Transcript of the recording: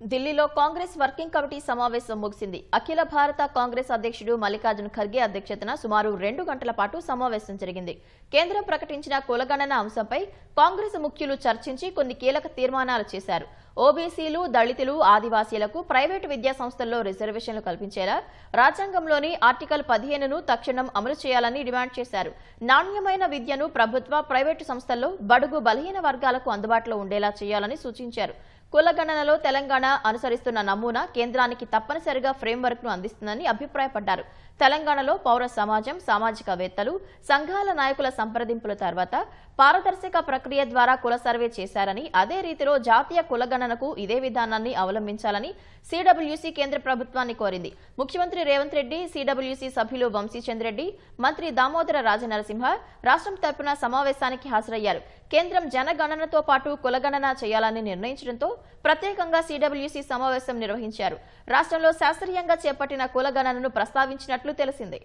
ఢిల్లీలో Congress working committee సమావేశం ముగిసింది. అఖిల భారత కాంగ్రెస్ అధ్యక్షుడు మల్లికార్జున ఖర్గే అధ్యక్షతన సుమారు రెండు గంటల పాటు సమావేశం జరిగింది. కేంద్రం ప్రకటించిన కులగణన అంశంపై కాంగ్రెస్ ముఖ్యులు చర్చించి కొన్ని కీలక తీర్మానాలు చేశారు. ఓబీసీలు దళితులు ఆదివాసీలకు ప్రైవేటు విద్యా సంస్థల్లో రిజర్వేషన్లు కల్పించేలా రాజ్యాంగంలోని ఆర్టికల్ పదిహేనును తక్షణం అమలు చేయాలని డిమాండ్ చేశారు. నాణ్యమైన విద్యను ప్రభుత్వ ప్రైవేటు సంస్థల్లో బడుగు బలహీన వర్గాలకు అందుబాటులో ఉండేలా చేయాలని సూచించారు. కులగణనలో తెలంగాణ అనుసరిస్తున్న నమూనా కేంద్రానికి తప్పనిసరిగా ఫ్రేమ్వర్క్ను అందిస్తుందని అభిప్రాయపడ్డారు. తెలంగాణలో పౌర సమాజం సామాజికవేత్తలు సంఘాల నాయకుల సంప్రదింపుల తర్వాత పారదర్శక ప్రక్రియ ద్వారా కుల సర్వే చేశారని అదే రీతిలో జాతీయ కులగణనకు ఇదే విధానాన్ని అవలంబించాలని సీడబ్ల్యూసీ కేంద్ర ప్రభుత్వాన్ని కోరింది. ముఖ్యమంత్రి రేవంత్ రెడ్డి సీడబ్ల్యూసీ సభ్యులు వంశీచంద్రెడ్డి మంత్రి దామోదర రాజనరసింహ రాష్ట్రం తరపున సమావేశానికి హాజరయ్యారు. కేంద్రం జనగణనతో పాటు కులగణన చేయాలని నిర్ణయించడంతో ప్రత్యేకంగా సీడబ్ల్యూసీ సమావేశం నిర్వహించారు. రాష్ట్రంలో శాస్త్రీయంగా చేపట్టిన కులగణనను ప్రస్తావించినట్లు తెలిసిందే.